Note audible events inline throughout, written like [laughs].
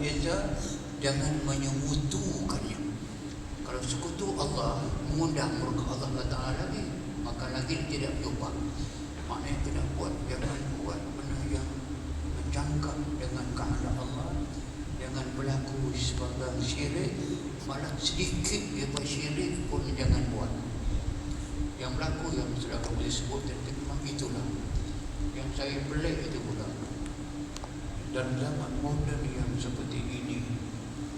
Eza jangan menyekutukannya kalau sekutu Allah mengundang murka Allah Taala lagi maka lagi tidak berubah maknanya kena buat jangan buat benda yang berjangkap dengan kehendak Allah. Jangan berlaku sebagai syirik. Malah sedikit buat syirik pun jangan buat. Yang berlaku yang sudah kamu disebut tadi memang itulah. Yang saya pelik itu pula dan zaman moden yang seperti ini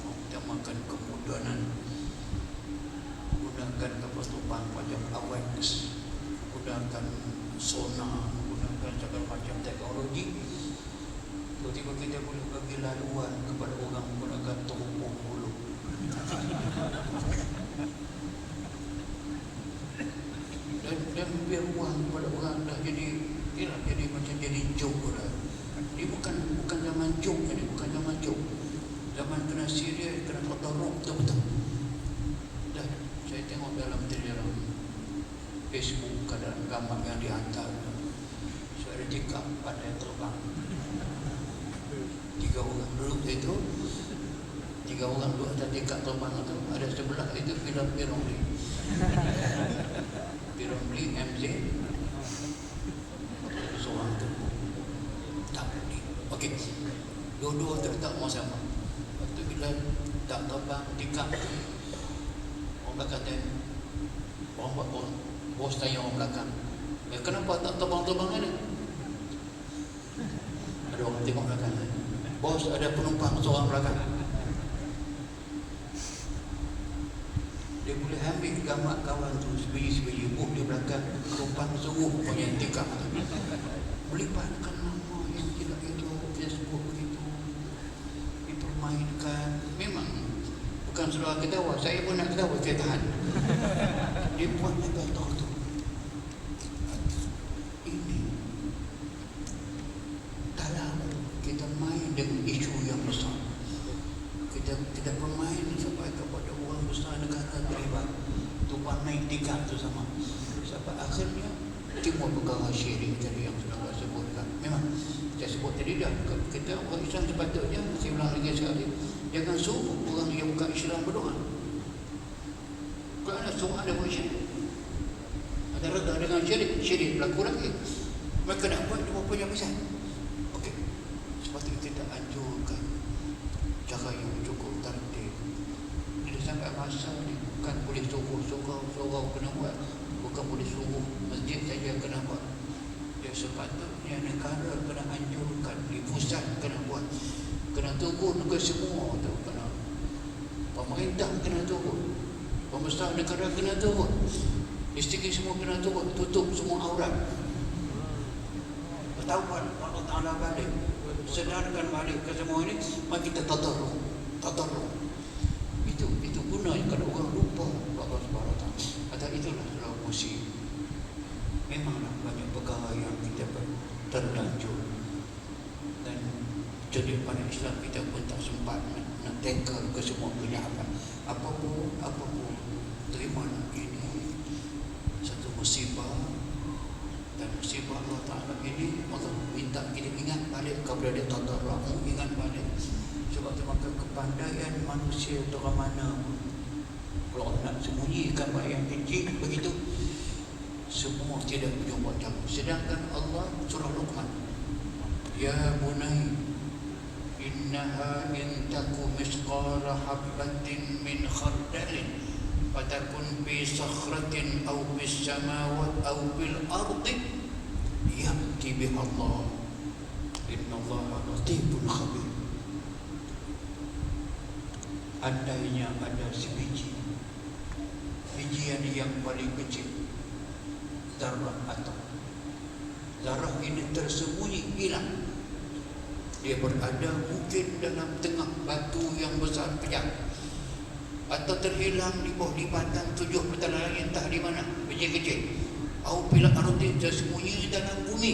utamakan kemudahan gunakan kapal tumpang macam awareness gunakan sonar gunakan segala macam teknologi. Tiba-tiba kita boleh bagi laluan kepada orang menggunakan teropong bulu dan dan biar uang kepada orang dah jadi tidak jadi macam jadi joke dah. Ini bukan bukan zaman joke ini, bukan zaman joke. Zaman kena serius, kena kotorok betul-betul. Dan saya tengok dalam dalam Facebook kadang gambar yang dihantar. Saya ada tiga empat yang terbang. Tiga orang duduk itu, tiga orang duduk atas tiga terbang itu, ada sebelah itu film Pirongli. [laughs] Pirongli MZ seorang tu. Tak boleh. Okey. Dua-dua tak mau sama. Waktu bila tak terbang orang dia orang buat orang bos tanya orang belakang eh, kenapa tak terbang-terbang ni ada orang tengok belakang bos ada penumpang seorang belakang. Dia boleh ambil gambar kawan tu sebiji-sebiji oh dia belakang penumpang sungguh punya tikam nama yang tidak itu Facebook begitu dipermainkan memang saudara ketawa saya pun nak ketawa saya tahan. [laughs] Dia buat juga tahu tu? Ini. Dalam kita main dengan isu yang besar kita kita bermain sampai kepada orang besar negara terlibat. Tumpang naik tiga tu sama. Sampai akhirnya timbul perkara syirik tadi yang sudah saya sebutkan. Memang saya sebut tadi dah kita orang Islam sepatutnya saya ulang lagi sekali jangan suruh orang yang bukan Islam berdoa. Kerana semua ada buat syirik. Ada reda dengan syirik syirik berlaku lagi. Mereka nak buat dia punya besar? Okey. Sepatutnya kita anjurkan cara yang cukup tertib. Bila sampai masa ni bukan boleh suruh kena buat. Bukan boleh suruh masjid saja kena buat. Ya sepatutnya negara kena anjurkan di pusat kena buat kena ke semua tu kena. Pemerintah kena turun. Pembesar negara kena turun. Isteri semua kena turun. Tutup semua aurat. Bertaubat Allah Ta'ala balik. Sedarkan balik ke semua ini mari kita tadarruh tadarruh itu itu guna kalau orang lupa Allah Taala. Kata itulah dalam musim. Memanglah banyak perkara yang kita terlanjur. Dan jadi pada Islam kita pun tak sempat nak, tackle ke semua kenyataan apa pun apa pun terimalah ini. Satu musibah dan musibah Allah Ta'ala ini Allah minta kita ingat balik kepada dia tadarrahu ingat balik. Sebab tu maka kepandaian manusia tu orang mana kalau nak sembunyikan baik yang kecil begitu semua tidak berjumpa. Jauh sedangkan Allah surah Luqman ya bunai innaha in taku misqala habbatin min khardalin fatakun fi sakhratin aw bis samawat aw bil ardi ya'ti biha Allah inna Allah latifun khabir andainya ada sebiji bijian yang paling kecil zarah atom zarah ini tersembunyi hilang dia berada mungkin dalam tengah batu yang besar pejam. Atau terhilang di bawah lipatan tujuh petala langit entah di mana. Biji kecil au bila ardi tersembunyi dalam bumi.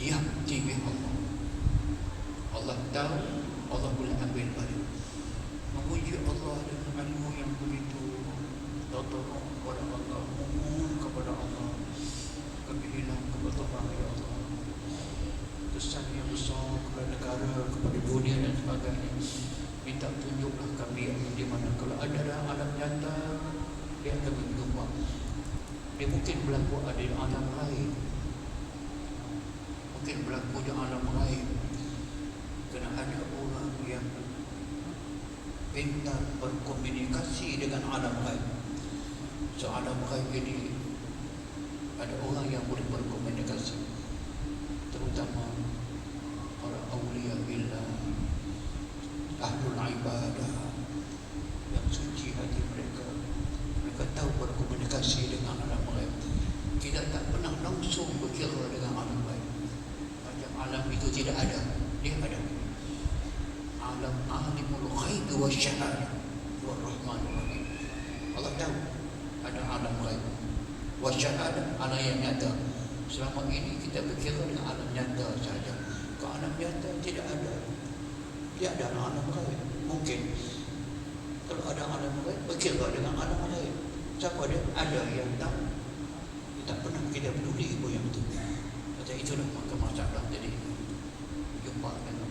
Yang tibi Allah. Allah tahu Allah boleh ambil balik. Memuji Allah dengan ilmu yang begitu tolong kepada Allah mohon kepada Allah. Kebihinan kepada Tuhan ya Allah. Kesan bicara kepada dunia dan sebagainya. Minta tunjuklah kami di mana. Kalau ada dalam alam nyata Dia akan berjumpa. Dia mungkin berlaku ada di alam lain. Mungkin berlaku di alam lain. Kerana ada orang yang Pintar berkomunikasi dengan alam lain. So alam lain ini Ada orang yang boleh berkomunikasi. Terutama ibadah yang suci hati mereka. Mereka tahu berkomunikasi dengan alam lain kita tak pernah langsung berkira dengan alam lain macam alam itu tidak ada. Dia ada. Alam alimul ghaib wa syahadah wa rahim. Allah tahu ada alam ghaib wa syahadah alam yang nyata. Selama ini kita berkira dengan alam nyata saja. Ke alam nyata tidak ada dia ada alam ghaib mungkin. Kalau ada alam ghaib berkira dengan alam ghaib siapa dia? Ada yang tahu tak pernah kita peduli pun yang itu kata itulah maka masalah jadi jumpa dengan